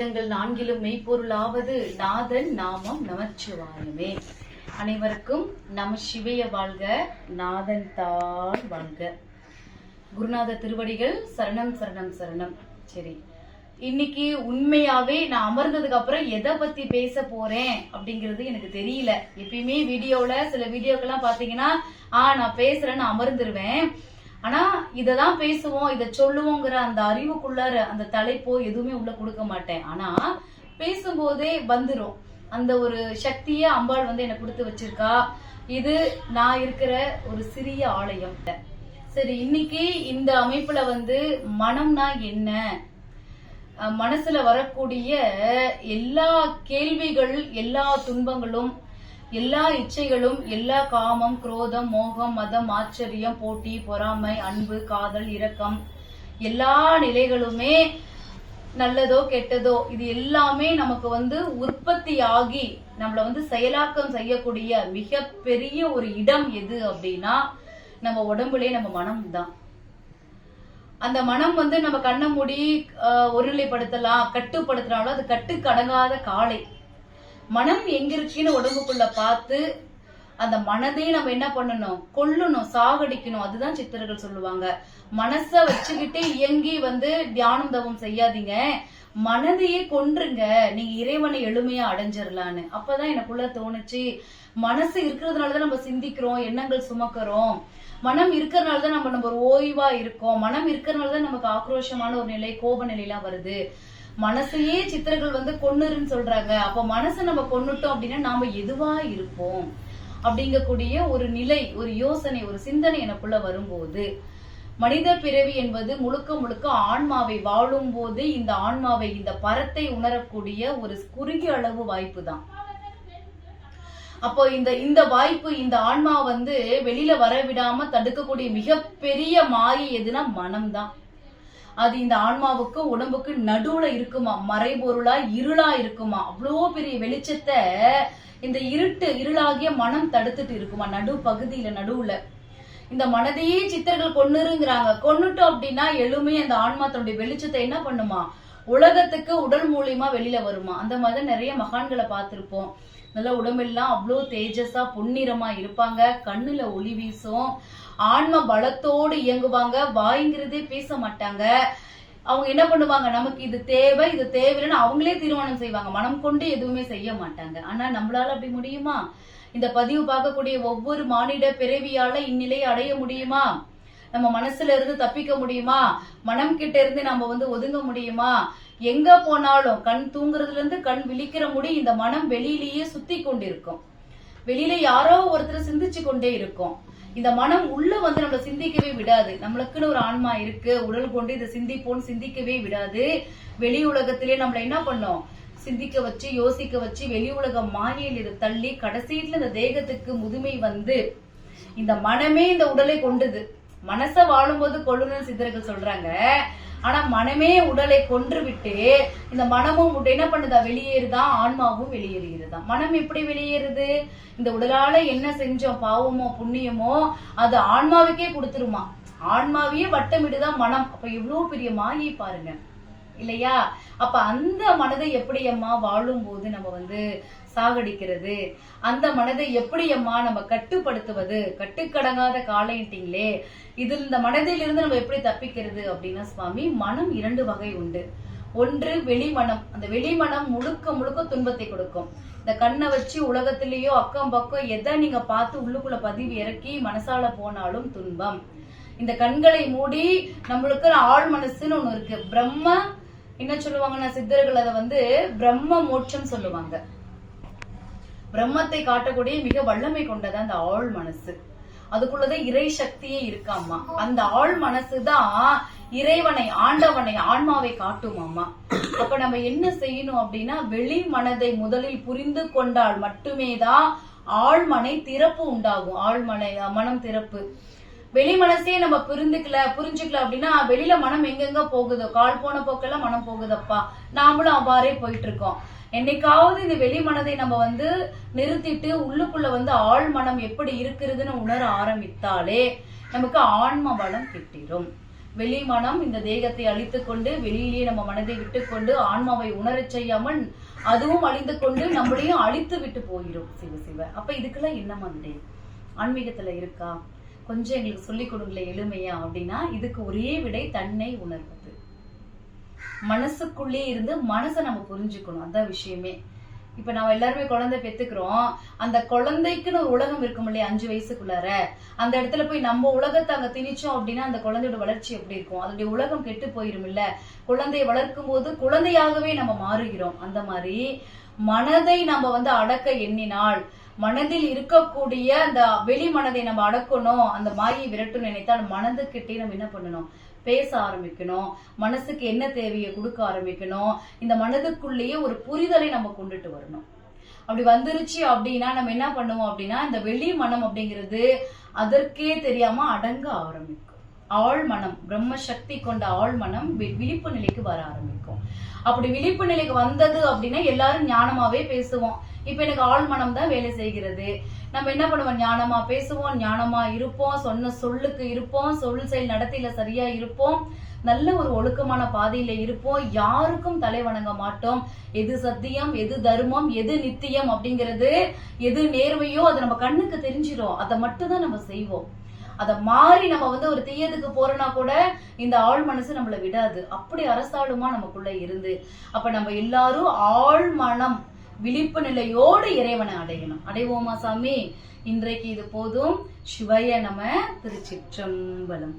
வேதங்கள் நான்கிலும் மெய்ப்பொருளாவது நாதன் நாமம் நமச்சிவாயமே. அனைவருக்கும் நம சிவைய வாழ்க நாதன் தாழ் வாழ்க. குருநாத திருவடிகள் சரணம் சரணம் சரணம். சரி இன்னைக்கு உண்மையாவே நான் அமர்ந்ததுக்கு அப்புறம் எதை பத்தி பேச போறேன் அப்படிங்கிறது எனக்கு தெரியல. எப்பயுமே வீடியோல சில வீடியோக்கெல்லாம் பாத்தீங்கன்னா ஆ நான் பேசுறேன்னு அமர்ந்துருவேன். ஆனா இததான் பேசுவோம் இத சொல்லுவோங்கிற அந்த அறிவுக்குள்ளார அந்த தலைப்போ எதுவுமே உள்ள கொடுக்க மாட்டேன். ஆனா பேசும்போதே வந்துரும். அந்த ஒரு சக்தியை அம்பாள் வந்து எனக்கு கொடுத்து வச்சிருக்கா. இது நான் இருக்கிற ஒரு சிறிய ஆலயம். சரி இன்னைக்கு இந்த அமைப்புல வந்து மனம்னா என்ன? மனசுல வரக்கூடிய எல்லா கேள்விகள் எல்லா துன்பங்களும் எல்லா இச்சைகளும் எல்லா காமம் குரோதம் மோகம் மதம் ஆச்சரியம் போட்டி பொறாமை அன்பு காதல் இரக்கம் எல்லா நிலைகளுமே நல்லதோ கெட்டதோ இது எல்லாமே நமக்கு வந்து உற்பத்தி ஆகி நம்மள வந்து செயலாக்கம் செய்யக்கூடிய மிகப்பெரிய ஒரு இடம் எது அப்படின்னா நம்ம உடம்புலயே நம்ம மனம் தான். அந்த மனம் வந்து நம்ம கண்ணை மூடி ஒருநிலைப்படுத்தலாம் கட்டுப்படுத்தினாலும் அது கட்டுக்கடங்காத காலை. காளை மனம் எங்க இருக்குன்னு உடம்புக்குள்ள பார்த்து அந்த மனதையும் நம்ம என்ன பண்ணணும்? கொல்லணும் சாகடிக்கணும். அதுதான் சித்தர்கள் சொல்லுவாங்க. மனச வச்சுக்கிட்டே இயங்கி வந்து தியானம் தவம் செய்யாதீங்க. மனதையே கொன்றுங்க. நீங்க இறைவனை எளிமையா அடைஞ்சிடலான்னு அப்பதான் எனக்குள்ள தோணுச்சு மனசு இருக்கிறதுனாலதான் நம்ம சிந்திக்கிறோம் எண்ணங்கள் சுமக்கிறோம். மனம் இருக்கிறதுனாலதான் நம்ம நம்ம ஒரு ஓய்வா இருக்கோம். மனம் இருக்கிறதுனாலதான் நமக்கு ஆக்ரோஷமான ஒரு நிலை கோப நிலையெல்லாம் வருது. மனசையே சித்தர்கள் வந்து கொன்னுருன்னு சொல்றாங்க. அப்ப மனசை நம்ம கொன்னுட்டோம் அப்படின்னா நாம எதுவா இருப்போம்? அப்படிங்கக்கூடிய ஒரு நிலை ஒரு யோசனை ஒரு சிந்தனை எனக்குள்ள வரும்போது மனித பிறவி என்பது முழுக்க முழுக்க ஆன்மாவை வாழும் போது இந்த ஆன்மாவை இந்த பரத்தை உணரக்கூடிய ஒரு குறுகிய அளவு வாய்ப்பு தான். அப்போ இந்த இந்த வாய்ப்பு இந்த ஆன்மா வந்து வெளியில வர விடாம தடுக்கக்கூடிய மிகப்பெரிய மாயை எதுனா மனம்தான். அது இந்த ஆன்மாவுக்கு உடம்புக்கு நடுவுல இருக்குமா? மறைபொருளா இருளா இருக்குமா? அவ்வளோ பெரிய வெளிச்சத்தை இந்த இருட்டு இருளாகிய மனம் தடுத்துட்டு இருக்குமா? நடு பகுதியில நடுவுல. இந்த மனதையே சித்தர்கள் கொன்னுருங்கிறாங்க. கொன்னுட்டோம் அப்படின்னா எழுமே அந்த ஆன்மா தன்னுடைய வெளிச்சத்தை என்ன பண்ணுமா? உலகத்துக்கு உடல் மூலியமா வெளியில வருமா? அந்த மாதிரி நிறைய மகான்களை பார்த்திருப்போம். நல்ல உடம்பெல்லாம் அவ்வளோ தேஜஸா பொன்னிறமா இருப்பாங்க. கண்ணுல ஒளி வீசும். ஆன்ம பலத்தோடு இயங்குவாங்க. வாய்ங்கிறதே பேச மாட்டாங்க. அவங்க என்ன பண்ணுவாங்க? நமக்கு இது தேவை இது தேவைன்னு அவங்களே தீர்மானம் செய்வாங்க. மனம் கொண்டு எதுவுமே செய்ய மாட்டாங்க. ஆனா நம்மளால அப்படி முடியுமா? இந்த பதிவு பார்க்கக்கூடிய ஒவ்வொரு மானிட பிறவியால இந்நிலையை அடைய முடியுமா? நம்ம மனசுல இருந்து தப்பிக்க முடியுமா? மனம் கிட்ட இருந்து நம்ம வந்து ஒதுங்க முடியுமா? எங்க போனாலும் கண் தூங்குறதுல இருந்து கண் விழிக்கிற முடி இந்த மனம் வெளியிலேயே சுத்தி கொண்டிருக்கும். வெளியில யாரோ ஒருத்தர் சிந்திச்சு கொண்டே இருக்கும். இந்த மனம் உள்ள வந்து நம்மளை சிந்திக்கவே விடாது. நம்மளுக்குன்னு ஒரு ஆன்மா இருக்கு. உடல் கொண்டு இதை சிந்திப்போன்னு சிந்திக்கவே விடாது. வெளி உலகத்திலே நம்மள என்ன பண்ணோம்? சிந்திக்க வச்சு யோசிக்க வச்சு வெளி உலக மாயையில் இதை தள்ளி கடைசியில இந்த தேகத்துக்கு முதுமை வந்து இந்த மனமே இந்த உடலை கொண்டுது. மனச வாழும்போது கொள்ளுன்னு சித்தர்கள் சொல்றாங்க. ஆனா மனமே உடலை கொன்று விட்டு இந்த மனமும் உட- என்ன பண்ணுதா? வெளியேறுதான் ஆன்மாவும் வெளியேறுகிறதா? மனம் எப்படி வெளியேறுது? இந்த உடலால என்ன செஞ்சோம்? பாவமோ புண்ணியமோ அது ஆன்மாவுக்கே கொடுத்துருமா? ஆன்மாவையே வட்டமிடுதான் மனம்? அப்ப எவ்வளவு பெரிய மாயை பாருங்க. இல்லையா? அப்ப அந்த மனதை எப்படி அம்மா வாழும் போது நம்ம வந்து சாகடிக்கிறது. அந்த மனதை எப்படி அம்மா நம்ம கட்டுப்படுத்துவது? கட்டுக்கடங்காத காலைன்ட்டீங்களே இதில் இந்த மனதில் இருந்து நம்ம எப்படி தப்பிக்கிறது அப்படின்னா சுவாமி மனம் இரண்டு வகை உண்டு. ஒன்று வெளிமனம் அந்த வெளிமனம் முழுக்க முழுக்க துன்பத்தை கொடுக்கும். இந்த கண்ணை வச்சு உலகத்திலேயோ அக்கம் பக்கம் எதை நீங்க பார்த்து உள்ளுக்குள்ள பதிவு இறக்கி மனசால போனாலும் துன்பம். இந்த கண்களை மூடி நம்மளுக்கு ஆழ் மனசுன்னு ஒண்ணு இருக்கு. பிரம்ம என்ன சொல்லுவாங்கன்னா சித்தர்கள் அதை வந்து பிரம்ம மோட்சம் சொல்லுவாங்க. பிரம்மத்தை காட்டக்கூடிய மிக வல்லமை கொண்டது அந்த ஆள் மனசு. அதுக்குள்ளதான் இறை சக்தியே இருக்காமா அந்த ஆழ் மனசுதான் இறைவனை ஆண்டவனை ஆன்மாவை காட்டுமாமா அப்ப நம்ம என்ன செய்யணும் அப்படின்னா வெளி மனதை முதலில் புரிந்து கொண்டால் மட்டுமே தான் ஆழ்மனை திறப்பு உண்டாகும். ஆழ்மனை மனம் திறப்பு. வெளி மனசே நம்ம புரிந்துக்கல புரிஞ்சுக்கல அப்படின்னா வெளியில மனம் எங்கெங்க போகுதோ கால் போன போக்கெல்லாம் மனம் போகுதப்பா. நாமளும் அவ்வாறே போயிட்டு இருக்கோம் என்னைக்காவது இந்த வெளி மனதை நம்ம வந்து நிறுத்திட்டு உள்ளுக்குள்ள வந்து ஆள் மனம் எப்படி இருக்கிறதுன்னு உணர ஆரம்பித்தாலே நமக்கு ஆன்ம பலம் கிட்டிடும் வெளி மனம் இந்த தேகத்தை அழித்து கொண்டு வெளியிலேயே நம்ம மனதை விட்டுக்கொண்டு ஆன்மாவை உணரச் செய்யாமல் அதுவும் அழிந்து கொண்டு நம்மளையும் அழித்து விட்டு போயிடும் சிவ சிவ அப்ப இதுக்கெல்லாம் என்ன மாதிரி ஆன்மீகத்துல இருக்கா? கொஞ்சம் எங்களுக்கு சொல்லிக் கொடுங்களேன் எளிமையா அப்படின்னா இதுக்கு ஒரே விடை தன்னை உணர்வது. மனசுக்குள்ளே இருந்து மனசை நம்ம புரிஞ்சுக்கணும் அதான் விஷயமே. இப்ப நம்ம எல்லாருமே குழந்தை பெத்துக்கிறோம். அந்த குழந்தைக்குன்னு ஒரு உலகம் இருக்கும் இல்லையா அஞ்சு வயசுக்குள்ளார? அந்த இடத்துல போய் நம்ம உலகத்தை அங்க திணிச்சோம் அப்படின்னா அந்த குழந்தையோட வளர்ச்சி எப்படி இருக்கும்? அதனுடைய உலகம் கெட்டு போயிரும் இல்ல குழந்தையை வளர்க்கும் போது குழந்தையாகவே நம்ம மாறுகிறோம். அந்த மாதிரி மனதை நம்ம வந்து அடக்க எண்ணினால் மனதில் இருக்கக்கூடிய அந்த வெளி மனதை நம்ம அடக்கணும் அந்த மாயை விரட்டும் நினைத்தால் மனதுக்கிட்டே நம்ம என்ன பண்ணணும்? பேச ஆரம்பிக்கணும். மனசுக்கு என்ன தேவையை கொடுக்க ஆரம்பிக்கணும். இந்த மனதுக்குள்ளேயே ஒரு புரிதலை நம்ம கொண்டுட்டு வரணும். அப்படி வந்துருச்சு அப்படின்னா நம்ம என்ன பண்ணுவோம் அப்படின்னா இந்த வெளி மனம் அப்படிங்கிறது அதற்கே தெரியாம அடங்க ஆரம்பிக்கும். ஆழ்மனம் பிரம்ம சக்தி கொண்ட ஆழ்மனம் வி- விழிப்பு நிலைக்கு வர ஆரம்பிக்கும். அப்படி விழிப்பு நிலைக்கு வந்தது அப்படின்னா எல்லாரும் ஞானமாவே பேசுவோம். இப்ப எனக்கு ஆழ்மனம் தான் வேலை செய்கிறது. நம்ம என்ன பண்ணுவோம்? ஞானமா பேசுவோம் ஞானமா இருப்போம் சொன்ன சொல்லுக்கு இருப்போம் சொல் செயல் நடத்தில சரியா இருப்போம் நல்ல ஒரு ஒழுக்கமான பாதையில இருப்போம். யாருக்கும் தலை வணங்க மாட்டோம். எது சத்தியம் எது தர்மம் எது நித்தியம் அப்படிங்கிறது எது நேர்மையோ அது நம்ம கண்ணுக்கு தெரிஞ்சிடும் அதை மட்டும் தான் நம்ம செய்வோம். அதை மாறி நம்ம வந்து ஒரு தீயதுக்கு போறோம்னா கூட இந்த ஆழ் மனசு நம்மளை விடாது. அப்படி அரசாளுமா நமக்குள்ள இருந்து அப்ப நம்ம எல்லாரும் ஆள் மனம் விழிப்பு நிலையோடு இறைவனை அடையணும். அடைவோமா சாமி? இன்றைக்கு இது போதும். சிவைய நம திருச்சிற்றம்பலம்.